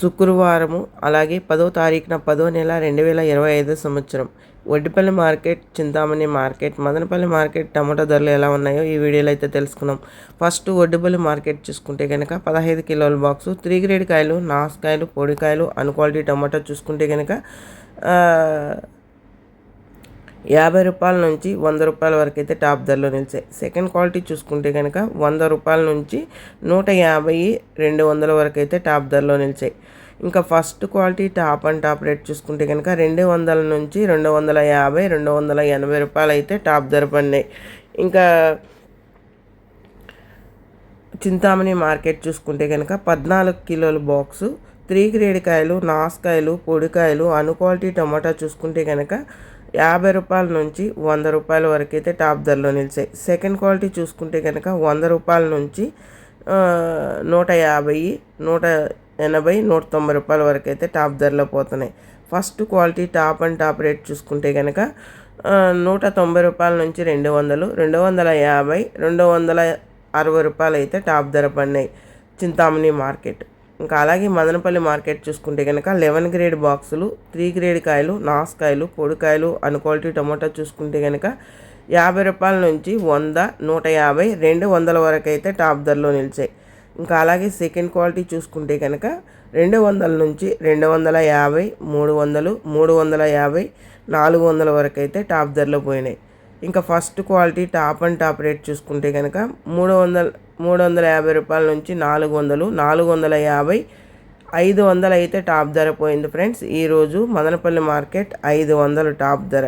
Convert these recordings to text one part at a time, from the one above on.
శుక్రవారము అలాగే పదో తారీఖున పదో నెల రెండు వేల ఇరవై ఐదో సంవత్సరం. Vaddipalli market Chintamani market Madanapalli market tomato ధరలు ఎలా ఉన్నాయో ఈ వీడియోలో అయితే తెలుసుకున్నాం. ఫస్ట్ వడ్డిపల్లి మార్కెట్ చూసుకుంటే కనుక పదహైదు కిలోల బాక్సు త్రీ గ్రేడ్ కాయలు నాసుకాయలు పొడికాయలు అన్ క్వాలిటీ టమాటో చూసుకుంటే కనుక యాభై రూపాయల నుంచి వంద రూపాయల వరకు అయితే టాప్ ధరలో నిలిచాయి. సెకండ్ క్వాలిటీ చూసుకుంటే కనుక వంద రూపాయల నుంచి నూట యాభై రెండు వందల వరకు అయితే టాప్ ధరలో నిలిచాయి. ఇంకా first quality top and top rate చూసుకుంటే కనుక రెండు వందల నుంచి రెండు వందల యాభై రెండు వందల ఎనభై రూపాయలు అయితే టాప్ ధర పడినాయి. ఇంకా చింతామణి మార్కెట్ చూసుకుంటే కనుక పద్నాలుగు కిలోల బాక్సు త్రీ గ్రేడ్ కాయలు నాసుకాయలు పొడికాయలు అను క్వాలిటీ టమాటా చూసుకుంటే కనుక యాభై రూపాయల నుంచి వంద రూపాయల వరకు అయితే టాప్ ధరలో నిలిచాయి. సెకండ్ క్వాలిటీ చూసుకుంటే కనుక వంద రూపాయల నుంచి నూట యాభై నూట ఎనభై నూట తొంభై రూపాయల వరకు అయితే టాప్ ధరలో పోతున్నాయి. First quality top and top rate చూసుకుంటే కనుక నూట తొంభై రూపాయల నుంచి రెండు వందలు రెండు వందల యాభై రెండు వందల అరవై రూపాయలు అయితే టాప్ ధర పడినాయి చింతామణి మార్కెట్. ఇంకా అలాగే మదనపల్లి మార్కెట్ చూసుకుంటే కనుక లెవెన్ గ్రేడ్ బాక్సులు త్రీ గ్రేడ్ కాయలు నాసుకాయలు పొడికాయలు అన్ క్వాలిటీ టమోటా చూసుకుంటే కనుక యాభై రూపాయల నుంచి వంద నూట యాభై రెండు వందల వరకు అయితే టాప్ ధరలో నిలిచాయి. ఇంకా అలాగే సెకండ్ క్వాలిటీ చూసుకుంటే కనుక రెండు వందల నుంచి రెండు వందల యాభై మూడు వందలు మూడు వందల యాభై నాలుగు వందల వరకు అయితే టాప్ ధరలో పోయినాయి. ఇంకా first quality top and top rate చూసుకుంటే కనుక మూడు వందల మూడు వందల యాభై రూపాయల నుంచి నాలుగు వందలు నాలుగు వందల యాభై ఐదు వందలు అయితే టాప్ ధర పోయింది ఫ్రెండ్స్. ఈరోజు మదనపల్లి మార్కెట్ ఐదు వందలు టాప్ ధర.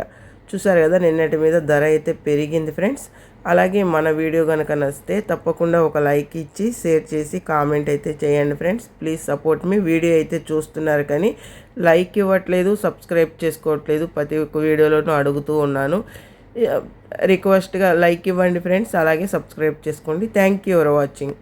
చూసారు కదా నిన్నటి మీద ధర అయితే పెరిగింది ఫ్రెండ్స్. అలాగే మన వీడియో కనుక నచ్చితే తప్పకుండా ఒక లైక్ ఇచ్చి షేర్ చేసి కామెంట్ అయితే చేయండి friends. Please support me. Video అయితే చూస్తున్నారు కానీ లైక్ ఇవ్వట్లేదు సబ్స్క్రైబ్ చేసుకోవట్లేదు. ప్రతి ఒక్క వీడియోలోనూ అడుగుతూ ఉన్నాను. రిక్వెస్ట్గా లైక్ ఇవ్వండి ఫ్రెండ్స్. అలాగే సబ్స్క్రైబ్ చేసుకోండి. Thank you for watching.